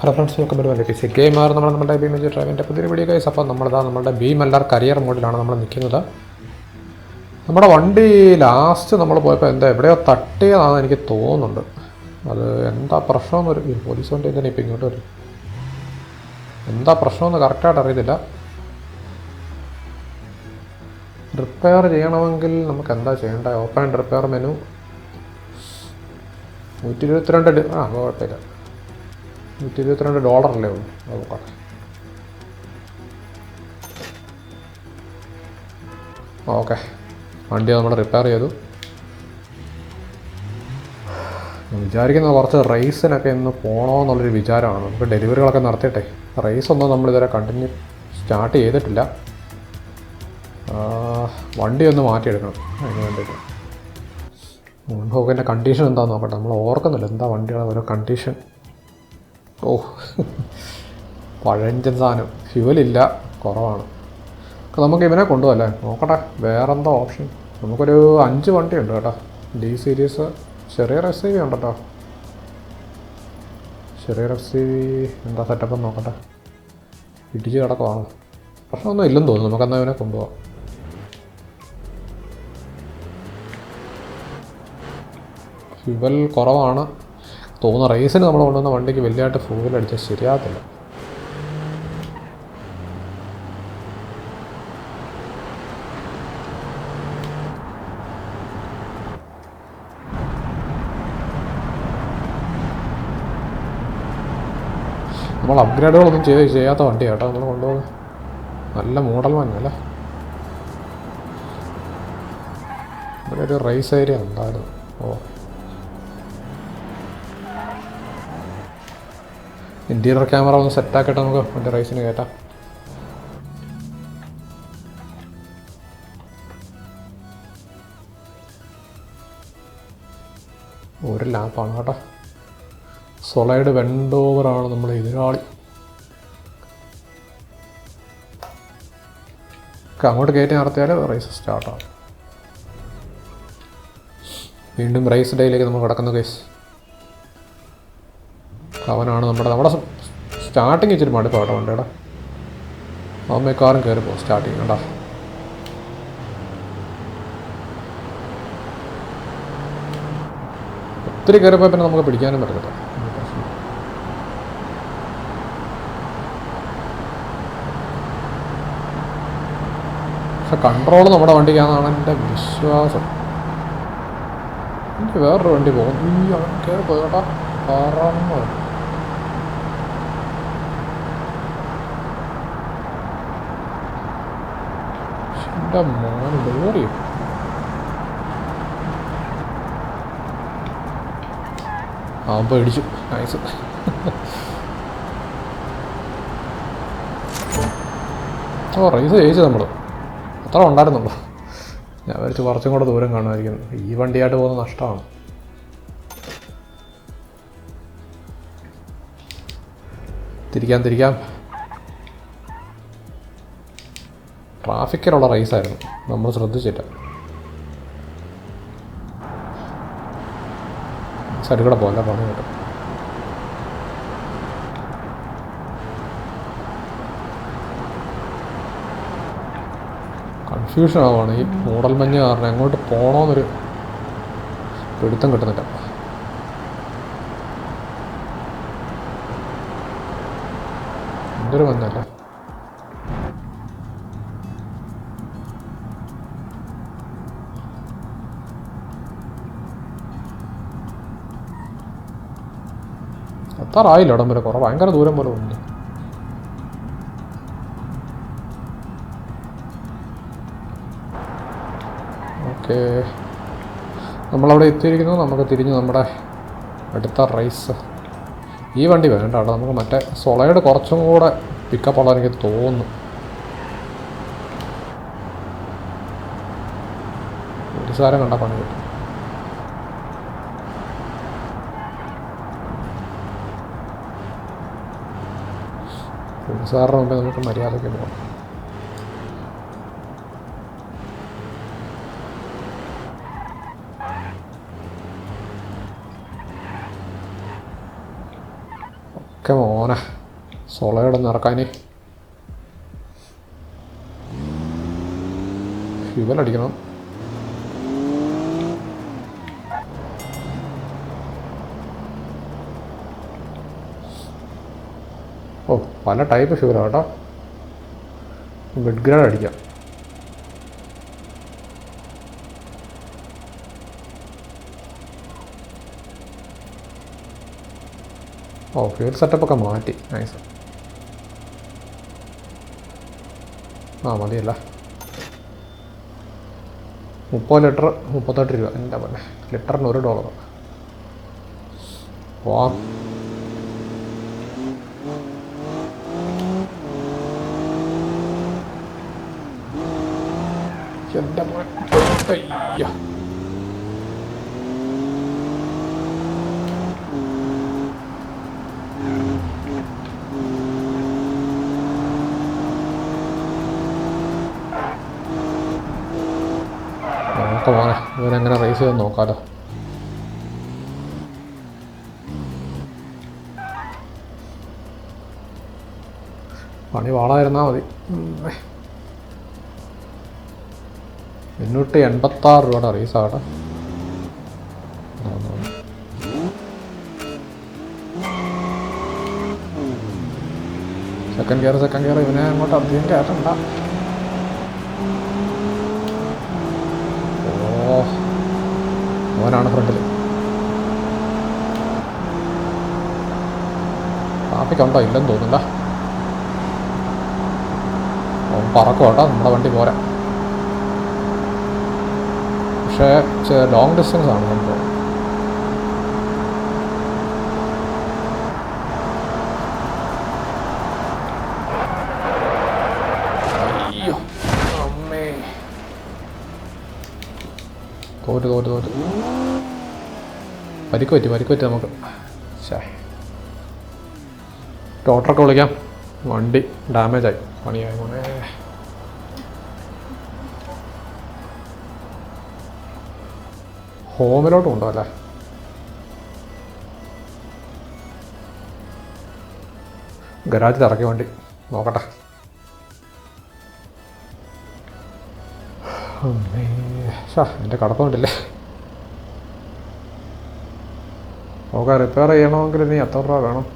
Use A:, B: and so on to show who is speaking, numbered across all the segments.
A: Hello friends welcome to P C gamer നമ്മൾ നമ്മുടെ B മെജി ഡ്രൈവിന്റെ പുതിയ വീഡിയോ കൈസ് അപ്പോൾ നമ്മളിതാ നമ്മുടെ ബീം എല്ലാർ കരിയർ മോഡിലാണ് നമ്മൾ നിൽക്കുന്നത് നമ്മുടെ വണ്ടി ലാസ്റ്റ് നമ്മൾ പോയപ്പോൾ എന്താ എവിടെയോ തട്ടിയതാണെന്ന് എനിക്ക് തോന്നുന്നുണ്ട്. അത് എന്താ പ്രശ്നമെന്ന് ഒരു പോലീസ് വണ്ടി എന്തിനാ ഇപ്പം ഇങ്ങോട്ട് വരും? എന്താ പ്രശ്നമെന്ന് കറക്റ്റായിട്ട് അറിയത്തില്ല. റിപ്പയർ ചെയ്യണമെങ്കിൽ നമുക്ക് എന്താ ചെയ്യേണ്ടത്? ഓപ്പൺ റിപ്പയർ മെനു നൂറ്റി ഇരുപത്തിരണ്ട് ആ കുഴപ്പമില്ല. നൂറ്റി ഇരുപത്തിരണ്ട് ഡോളറല്ലേ ഉള്ളൂ. നോക്കാം ഓക്കെ. വണ്ടി നമ്മൾ റിപ്പയർ ചെയ്തു. വിചാരിക്കുന്ന കുറച്ച് റേസിനൊക്കെ ഇന്ന് പോകണമെന്നുള്ളൊരു വിചാരമാണ്. നമുക്ക് ഡെലിവറികളൊക്കെ നടത്തിയിട്ടെ. റേസ് ഒന്നും നമ്മൾ ഇതുവരെ കണ്ടിന്യൂ സ്റ്റാർട്ട് ചെയ്തിട്ടില്ല. വണ്ടി ഒന്ന് മാറ്റിയെടുക്കണം. അതിന് വേണ്ടിയിട്ട്. മുൻപോക്കിന്റെ കണ്ടീഷൻ എന്താണെന്ന് നോക്കട്ടെ. നമ്മൾ ഓർക്കുന്നില്ല എന്താ വണ്ടിയുടെ ഓരോ കണ്ടീഷൻ ഓ പഴഞ്ചൻ സാധനം. ഫ്യൂവലില്ല കുറവാണ്. നമുക്ക് ഇവനെ കൊണ്ടുപോകല്ലേ നോക്കട്ടെ വേറെന്താ ഓപ്ഷൻ? നമുക്കൊരു അഞ്ച് വണ്ടി ഉണ്ട് കേട്ടോ. ഡി സീരീസ് ചെറിയ എസ് സി വി ഉണ്ട് കേട്ടോ. ചെറിയ എസ് സി വി എന്താ സെറ്റപ്പ് നോക്കട്ടെ. ഇടിച്ച് കിടക്കുവാണ്. പ്രശ്നമൊന്നും ഇല്ലെന്ന് തോന്നുന്നു. നമുക്കെന്നാൽ ഇവനെ കൊണ്ടുപോകാം. ഫ്യൂവൽ കുറവാണ്. തോന്നുന്ന റേസിന് നമ്മൾ കൊണ്ടുവന്ന വണ്ടിക്ക് വലിയതായിട്ട് ഫ്യൂവൽ അടിച്ചാൽ ശരിയാകത്തില്ല. നമ്മൾ അപ്ഗ്രേഡുകളൊന്നും ചെയ്ത് ചെയ്യാത്ത വണ്ടി കേട്ടോ നമ്മൾ കൊണ്ടുപോകുന്നത് നല്ല മോഡൽ വന്നല്ലേ ഇവിടെ ഒരു റേസ് ഏരിയ ഉണ്ടായിരുന്നു. ഓ. ഇന്റീരിയർ ക്യാമറ ഒന്ന് സെറ്റാക്കിയിട്ട് നമുക്ക്? മറ്റേ റൈസിന് കയറ്റാം ഒരു ലാപ്പാണ് കേട്ടോ. സൊളൈഡ് വെൻഡോവറാണ് നമ്മുടെ എതിരാളി. അങ്ങോട്ട് കയറ്റി നടത്തിയാൽ റേസ് സ്റ്റാർട്ടാണ് വീണ്ടും റേസ് ഡേയിലേക്ക് നമ്മൾ കിടക്കുന്ന കേസ് അവനാണ് നമ്മുടെ നമ്മുടെ സ്റ്റാർട്ടിങ് ഇച്ചിരി മടുപ്പ് കേട്ടോ വണ്ടിയുടെ അമ്മക്കാരും കയറി പോകും സ്റ്റാർട്ടിങ് കേട്ടോ ഒത്തിരി കയറിപ്പോയി പിന്നെ നമുക്ക് പിടിക്കാനും പറ്റത്തില്ല. പക്ഷെ കൺട്രോൾ നമ്മുടെ വണ്ടിക്കാണെന്നാണ് എന്റെ വിശ്വാസം. എനിക്ക് വേറൊരു വണ്ടി പോകും ഈ അവൻ കേട്ടോ. പറന്നു. എന്റെ മോന് ലോറി അവൻ പേടിച്ചു. നൈസ് ഓ റൈസ് ജയിച്ചു നമ്മൾ അത്ര ഉണ്ടായിരുന്നുള്ളൂ. ഞാൻ വരച്ച് കുറച്ചും കൂടെ ദൂരം കാണുമായിരിക്കും. ഈ വണ്ടിയായിട്ട് പോകുന്ന നഷ്ടമാണ്. തിരിക്കാം തിരിക്കാം. ട്രാഫിക്കിലുള്ള റേസായിരുന്നു നമ്മൾ ശ്രദ്ധിച്ചില്ല സൈഡിൽ പോലെ പറഞ്ഞു കിട്ടും കൺഫ്യൂഷൻ ആവുകയാണ്. ഈ മൂടൽ മഞ്ഞ് കാരണം എങ്ങോട്ട് പോകണമെന്നൊരു പിടുത്തം കിട്ടുന്നില്ല. എന്തൊരു മഞ്ഞല്ല? എത്താറായില്ല ഇടം വരെ കുറവ്. ഭയങ്കര ദൂരം പോലെ ഉണ്ട്. ഓക്കെ. നമ്മളവിടെ എത്തിയിരിക്കുന്നു. നമുക്ക് തിരിഞ്ഞ് നമ്മുടെ അടുത്ത റൈസ് ഈ വണ്ടി വേണ്ട കേട്ടോ. നമുക്ക് മറ്റേ സൊളയുടെ കുറച്ചും കൂടെ പിക്കപ്പ് ഉള്ള എനിക്ക് തോന്നുന്നു. ഒരു സാരം കണ്ട പണി കിട്ടും. പോലീസുകാരുടെ മുമ്പേ നമുക്ക് മര്യാദയ്ക്ക് പോകാം. ഒക്കെ മോന സൊളയുടെ നടക്കാനേ ഫ്യൂവൽ അടിക്കണം. പല ടൈപ്പ് ഫ്യൂവലാണ് കേട്ടോ മിഡ് ഗ്രേഡ് അടിക്കാം. ഓ ഫ്യൂൽ സെറ്റപ്പൊക്കെ മാറ്റി. നൈസ് ആ മതിയല്ല. മുപ്പത് ലിറ്റർ മുപ്പത്തെട്ട് രൂപ. എന്റെ പോലെ ലിറ്ററിന് ഒരു ഡോളർ വാ. എന്റെ അയ്യ. നോക്കാം മോനെ റേസ് ചെയ്ത് നോക്കാലോ. പണി വാളായിരുന്നാൽ മതി. എണ്ണൂറ്റി എൺപത്താറ് രൂപയുടെ റേസാകട്ടെ സെക്കൻഡ് ഗിയർ സെക്കൻഡ് ഗിയർ ഇവനെ അങ്ങോട്ട് അധികം കയറ്റണ്ട ഓ ഫ്രണ്ടിൽ. ട്രാഫിക് ഉണ്ടോ? ഇല്ലെന്ന് തോന്നുന്നില്ല. പറക്കോട്ടോ പറക്കും കേട്ടോ നമ്മുടെ വണ്ടി പോരാ പക്ഷേ ലോങ് ഡിസ്റ്റൻസ് ആണ് അമ്മേ. തോറ്റ് തോറ്റ് തോറ്റ്. പരിക്ക് പറ്റി പരിക്ക് പറ്റി നമുക്ക്. ഡോക്ടറൊക്കെ വിളിക്കാം. വണ്ടി ഡാമേജായി പണിയായി മോനെ. ഹോമിലോട്ട് ഉണ്ടോ അല്ലേ ഗരാജിൽ ഇറക്കി വണ്ടി. നോക്കട്ടെ. എന്റെ കടപ്പുണ്ടല്ലേ നമുക്ക് റിപ്പയർ ചെയ്യണമെങ്കിൽ നീ എത്ര രൂപ വേണം?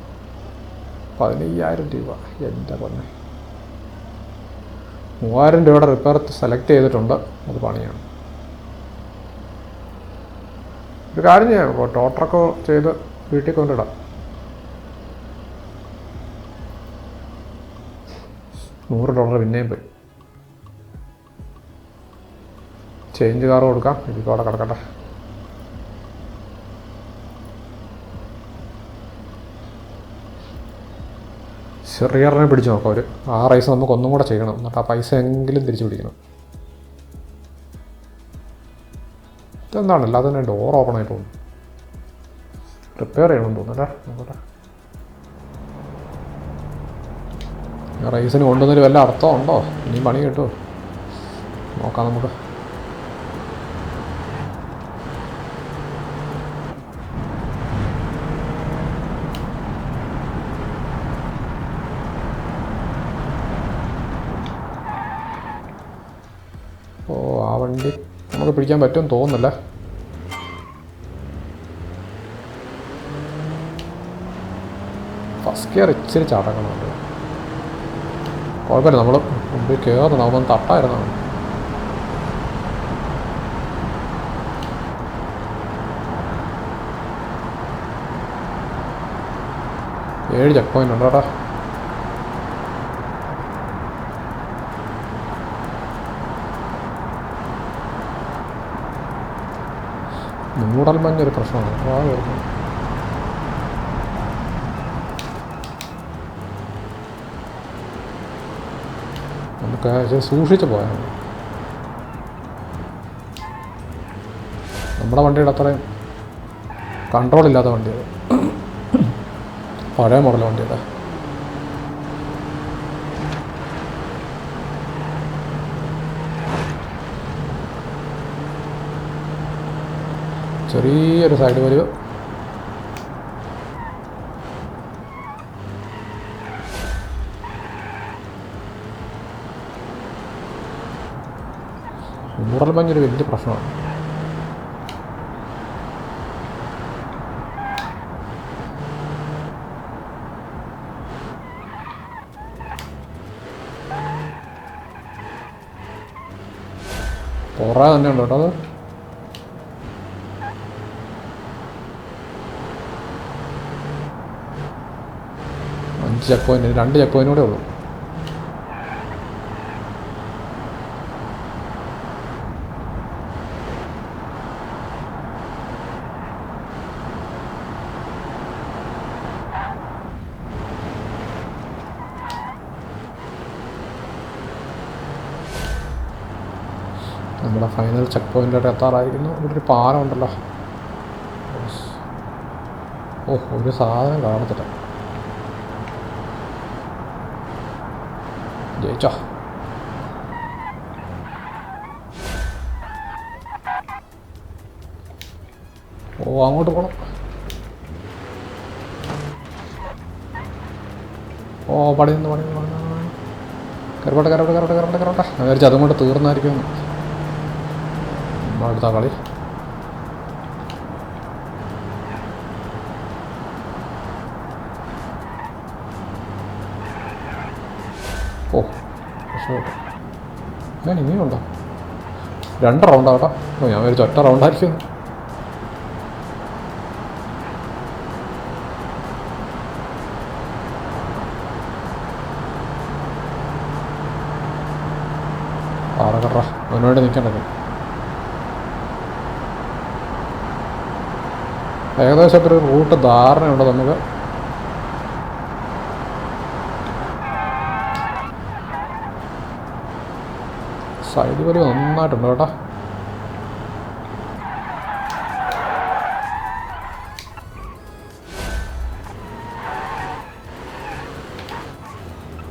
A: പതിനയ്യായിരം രൂപ. എന്റെ പൊന്നെ. മൂവായിരം രൂപയുടെ റിപ്പയർ സെലക്ട് ചെയ്തിട്ടുണ്ട്. അത് പണിയാണ്. ഒരു കാര്യം ചെയ്യാം. ടോട്ടറൊക്കെ ചെയ്ത് വീട്ടിൽ കൊണ്ടിടാം നൂറ് ഡോളർ പിന്നെയും പോയി. ചേഞ്ച് കാറ് കൊടുക്കാം. ഇതിപ്പോൾ അവിടെ കിടക്കട്ടെ. ചെറിയറിനെ പിടിച്ചു നോക്കാം. ഒരു ആ റൈസ് നമുക്ക് ഒന്നും കൂടെ ചെയ്യണം. എന്നിട്ട് ആ പൈസ എങ്കിലും തിരിച്ചു പിടിക്കണം. ഇതെന്താണ് അല്ലാതെ തന്നെ ഡോർ ഓപ്പൺ ആയി തോന്നുന്നു. റിപ്പയർ ചെയ്യണമെന്ന് തോന്നുന്നു റൈസിന് കൊണ്ടുവന്നൊരു വല്ല അർത്ഥം ഉണ്ടോ? ഇനി പണി കിട്ടുമോ? നോക്കാം നമുക്ക് ഓ ആ വണ്ടി നമുക്ക് പിടിക്കാൻ പറ്റുമെന്ന് തോന്നുന്നില്ല. ഫസ്റ്റ് ഗിയർ ഇച്ചിരി ചാട്ടങ്ങളുണ്ട് കുഴപ്പമില്ല നമ്മൾ മുമ്പിൽ കയറുന്നു നമുക്കൊന്ന് തട്ടായിരുന്നു. ഏഴ് ചെക്ക് പോയിന്റ് ഉണ്ട് കേട്ടോ മൂടൽ മഞ്ഞൊരു പ്രശ്നമാണ് ആ വരുന്നു നമുക്ക് സൂക്ഷിച്ചു പോയാൽ നമ്മുടെ വണ്ടിയുടെ അത്രയും കൺട്രോൾ ഇല്ലാത്ത പഴയ മോഡൽ വണ്ടിയുടെ. ചെറിയൊരു സൈഡ് വലിവ് മുറൽ ഒരു വലിയ പ്രശ്നമാണ്. കുറേ തന്നെ ഉണ്ട് കേട്ടോ അത്? അഞ്ച് ചെക്ക് പോയിന്റ് രണ്ട് ചെക്ക് പോയിന്റ് കൂടെ ഉള്ളൂ. നമ്മുടെ ഫൈനൽ ചെക്ക് പോയിന്റിലോട്ട് എത്താറായിരിക്കുന്നു. ഇവിടെ ഒരു പാലം ഉണ്ടല്ലോ. ഓ ഒരു സാധനം കാണത്തില്ല. ജയിച്ചോ ഓ അങ്ങോട്ട് പോണം ഓ പടി നിന്ന് പടി നിന്ന് കയറട്ടെ കയറട്ടെ കയറട്ടെ കയറട്ടെ ഞാൻ വിചാരിച്ചു അതും കൂടെ തീർന്നായിരിക്കും. അടുത്ത കളി. ഓ. ഞാൻ ഇനിയും ഉണ്ടോ? രണ്ട് റൗണ്ടാ ഓ ഞാൻ ഒരു ഒറ്റ റൗണ്ടായിരിക്കും പാറക്കട്ര അവനോട് നിൽക്കണ്ടത് ഏകദേശം അത്ര റൂട്ട് ധാരണയുണ്ട് നമുക്ക്. സൈഡ് വലി നന്നായിട്ടുണ്ട് കേട്ടോ.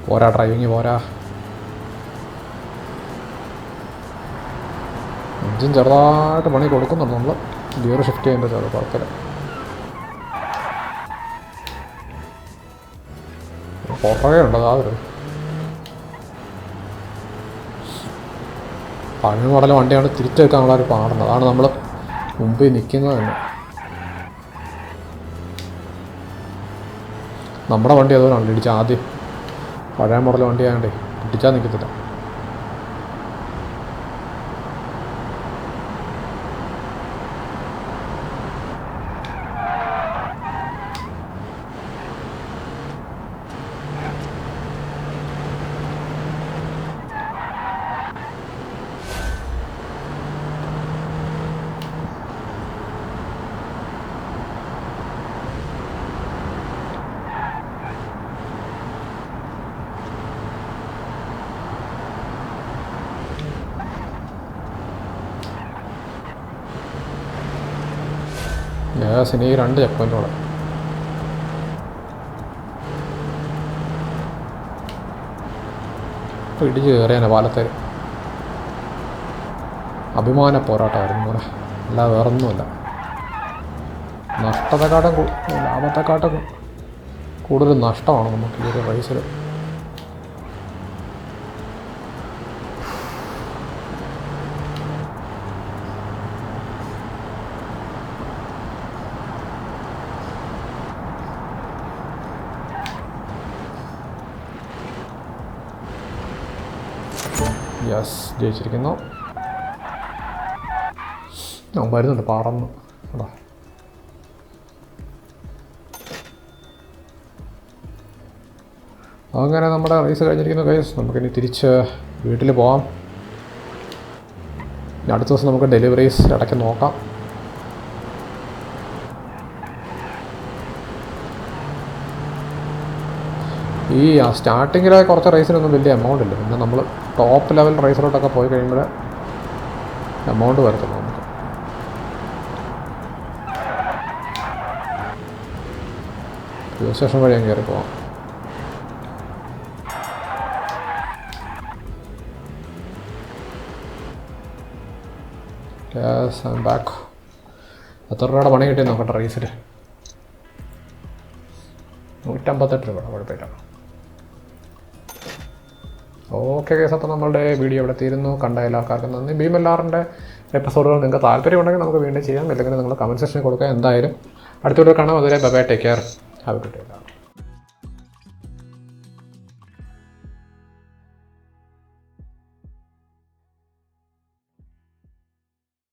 A: പോരാ ഡ്രൈവിങ് പോരാ. എഞ്ചിൻ ചെറുതായിട്ട് പണി കൊടുക്കുന്നുണ്ട് നമ്മൾ ഗിയർ ഷിഫ്റ്റ് ചെയ്യുമ്പോൾ ചെറു കുഴപ്പമില്ല പുറകെ ഉണ്ട് അതാ പഴയ മോഡൽ വണ്ടിയാണ് തിരിച്ചു വെക്കാനുള്ള ഒരു പാടുന്നത്. അതാണ് നമ്മൾ മുമ്പിൽ നിൽക്കുന്നത് തന്നെ. നമ്മുടെ വണ്ടി അതുപോലെ ഇടിച്ച ആദ്യം പഴയ മോഡൽ വണ്ടിയായതുകൊണ്ടേ ഇടിച്ചാൽ നിൽക്കത്തില്ല. ഗ്യാസിന് ഈ രണ്ട് ചെക്ക് പോയിന്റോടെ ഇടിച്ച് കയറിയാണ് പാലത്തേര് അഭിമാന പോരാട്ടമായിരുന്നു മോനെ. അല്ലാതെ വേറൊന്നുമല്ല. നഷ്ടത്തെക്കാട്ടും ലാഭത്തെക്കാട്ടും കൂടുതൽ നഷ്ടമാണ് നമുക്ക് ഈ ഒരു റേസിൽ യെസ് ജയിച്ചിരിക്കുന്നു. വരുന്നുണ്ട് പറന്ന്. അതാ അങ്ങനെ നമ്മുടെ റേസ് കഴിഞ്ഞിരിക്കുന്നു കൈസ് നമുക്കിനി തിരിച്ച് വീട്ടിൽ പോവാം. അടുത്ത ദിവസം നമുക്ക് ഡെലിവറീസ് ഇടയ്ക്ക് നോക്കാം. ഈ സ്റ്റാർട്ടിങ്ങിലെ കുറച്ച് റേസിനൊന്നും വലിയ എമൗണ്ട് ഇല്ല. പിന്നെ നമ്മൾ ടോപ്പ് ലെവൽ റേസിലോട്ടൊക്കെ പോയി കഴിയുമ്പോൾ എമൗണ്ട് വരത്തുള്ളൂ നമുക്ക്. ഫ്യൂൽ സ്റ്റേഷൻ വഴി അങ്ങ് കയറി പോവാം. ബാക്ക് എത്ര രൂപയുടെ പണി കിട്ടി നോക്കട്ടെ റേസിൽ നൂറ്റമ്പത്തെട്ട് രൂപ കുഴപ്പമില്ല. ഓക്കെ കേസ് അപ്പോൾ നമ്മളുടെ വീഡിയോ ഇവിടെ തീരുന്നു. കണ്ട എല്ലാവർക്കും നന്ദി. ഭീം എല്ലാറിന്റെ എപ്പിസോഡുകൾ നിങ്ങൾക്ക് താല്പര്യമുണ്ടെങ്കിൽ നമുക്ക് വീണ്ടും ചെയ്യാം. അല്ലെങ്കിൽ നിങ്ങൾ കമന്റ് സെക്ഷനിൽ കൊടുക്കുക. എന്തായാലും അടുത്തോട്ട് കാണാം. അതുവരെ bye take care have to take